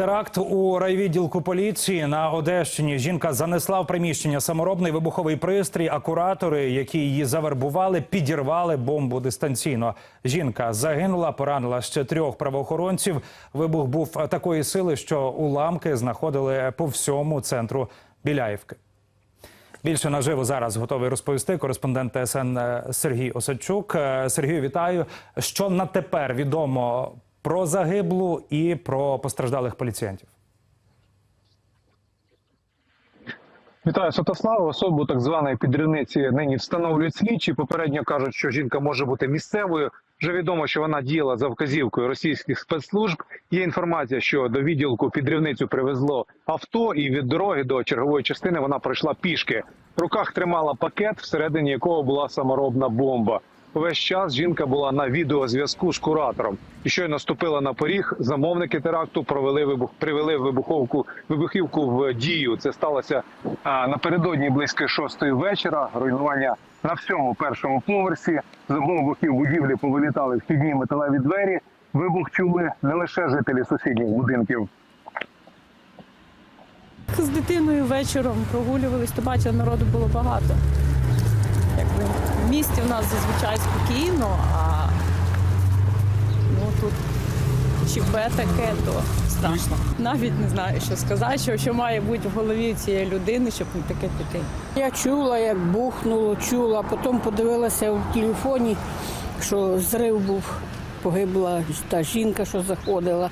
Теракт у райвідділку поліції на Одещині. Жінка занесла в приміщення саморобний вибуховий пристрій. А куратори, які її завербували, підірвали бомбу дистанційно. Жінка загинула, поранила ще трьох правоохоронців. Вибух був такої сили, що уламки знаходили по всьому центру Біляївки. Більше наживо зараз готовий розповісти кореспондент ТСН Сергій Осадчук. Е, Сергію, вітаю. Що на тепер відомо про загиблу і про постраждалих поліціянтів? Вітаю Святослава. Особу так званої підривниці нині встановлюють слідчі. Попередньо кажуть, що жінка може бути місцевою. Вже відомо, що вона діяла за вказівкою російських спецслужб. Є інформація, що до відділку підривницю привезло авто, і від дороги до чергової частини вона пройшла пішки. В руках тримала пакет, всередині якого була саморобна бомба. Увесь час жінка була на відеозв'язку з куратором. І щойно ступила на поріг. Замовники теракту провели вибух, привели вибуховку вибухівку в дію. Це сталося а, напередодні близько шостої вечора. Руйнування на всьому першому поверсі. З обох будівлі повилітали вхідні металеві двері. Вибух чули не лише жителі сусідніх будинків. З дитиною вечором прогулювались, то бачила, народу було багато. Місті в нас зазвичай спокійно, а ну тут ЧП таке, то страшно. Навіть не знаю, що сказати, що, що має бути в голові цієї людини, щоб не таке піти. Я чула, як бухнуло, чула, потім подивилася в телефоні, що зрив був, погибла та жінка, що заходила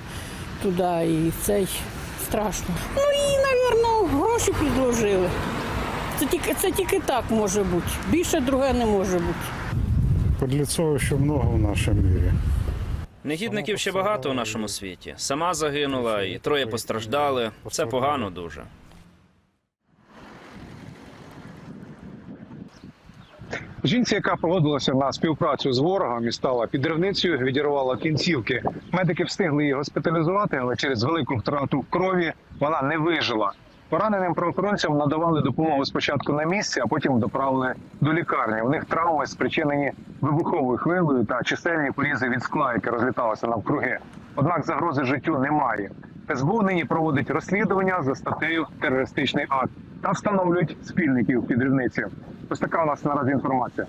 туди, і цей страшно. Ну їй, мабуть, гроші підложили. Це тільки, це тільки так може бути. Більше друге не може бути. Подлецов еще много в нашем мире. Негідників ще багато у нашому світі. Сама загинула, і троє постраждали. Це погано дуже. Жінці, яка погодилася на співпрацю з ворогом і стала підривницею, відірвала кінцівки. Медики встигли її госпіталізувати, але через велику втрату крові вона не вижила. Пораненим правоохоронцям надавали допомогу спочатку на місці, а потім доправили до лікарні. У них травми спричинені вибуховою хвилею та чисельні порізи від скла, яке розліталося навкруги. Однак загрози життю немає. СБУ нині проводить розслідування за статтею терористичний акт та встановлюють спільників підривниці. Ось така у нас наразі інформація.